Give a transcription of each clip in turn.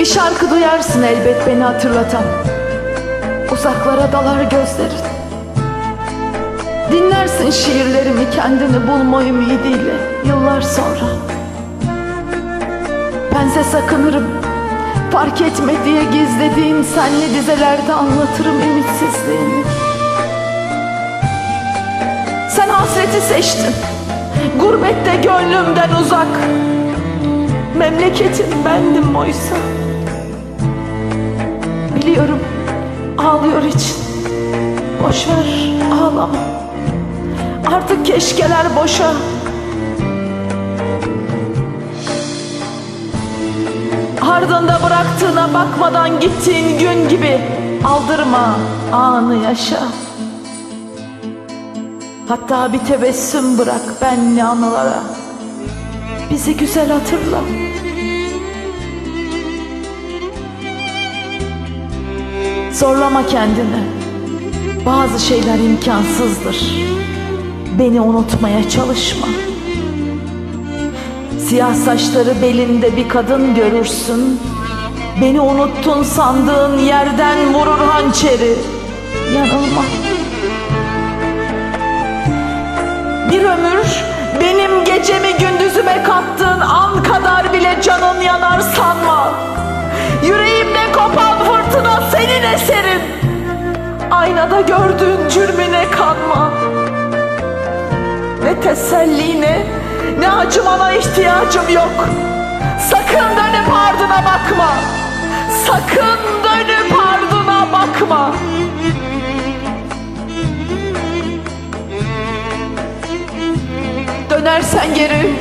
Bir şarkı duyarsın elbet beni hatırlatan. Uzaklara dalar gözlerin. Dinlersin şiirlerimi kendini bulma ümidiyle Yıllar sonra. Bense sakınırım Fark etme diye gizlediğim senli dizelerde anlatırım ümitsizliğimi. Sen hasreti seçtin Gurbette gönlümden uzak. Memleketim bendim oysa Biliyorum ağlıyor için Boşver ağlama. Artık keşkeler boşa. Ardında bıraktığına bakmadan gittiğin gün gibi Aldırma anı yaşa. Hatta bir tebessüm bırak benli anılara. Bizi güzel hatırla Zorlama kendini. Bazı şeyler imkansızdır. Beni unutmaya çalışma. Siyah saçları belinde bir kadın görürsün. Beni unuttun sandığın yerden vurur hançeri. Yanılma. Bir ömür benim gecemi gündüzüme kattığın an kadar bile canın yanar Aynada gördüğün cürmüne kanma Ne teselline ne acımana ihtiyacım yok Sakın dönüp ardına bakma Sakın dönüp ardına bakma Dönersen geri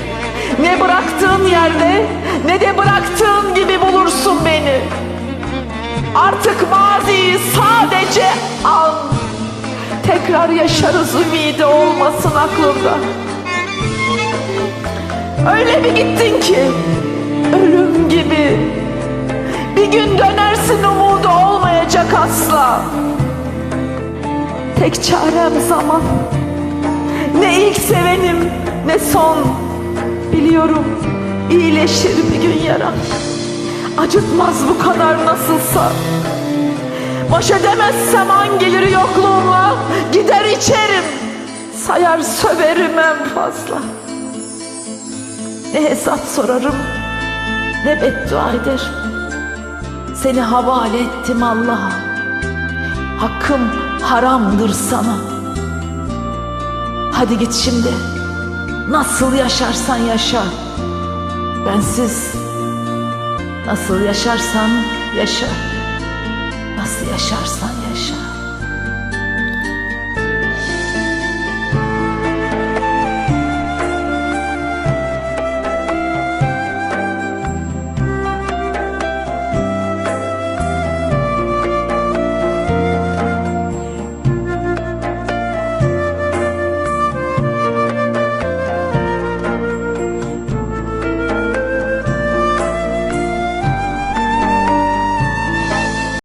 ne bıraktığın yerde ne de bıraktığın gibi bulursun beni. Artık maziyi al. Tekrar yaşarız ümidi olmasın aklımda. Öyle bir gittin ki ölüm gibi. Bir gün dönersin umudu olmayacak asla. Tek çarem zaman. Ne ilk sevenim ne son Biliyorum iyileşir bir gün yaram Acıtmaz bu kadar nasılsa Baş edemezsem an gelir yokluğumla Gider içerim Sayar söverim en fazla Ne hesap sorarım Ne beddua ederim Seni havale ettim Allah'a Hakkım haramdır sana Hadi git şimdi. Nasıl yaşarsan yaşa. Bensiz nasıl yaşarsan yaşa. Yaşarsan yaşa.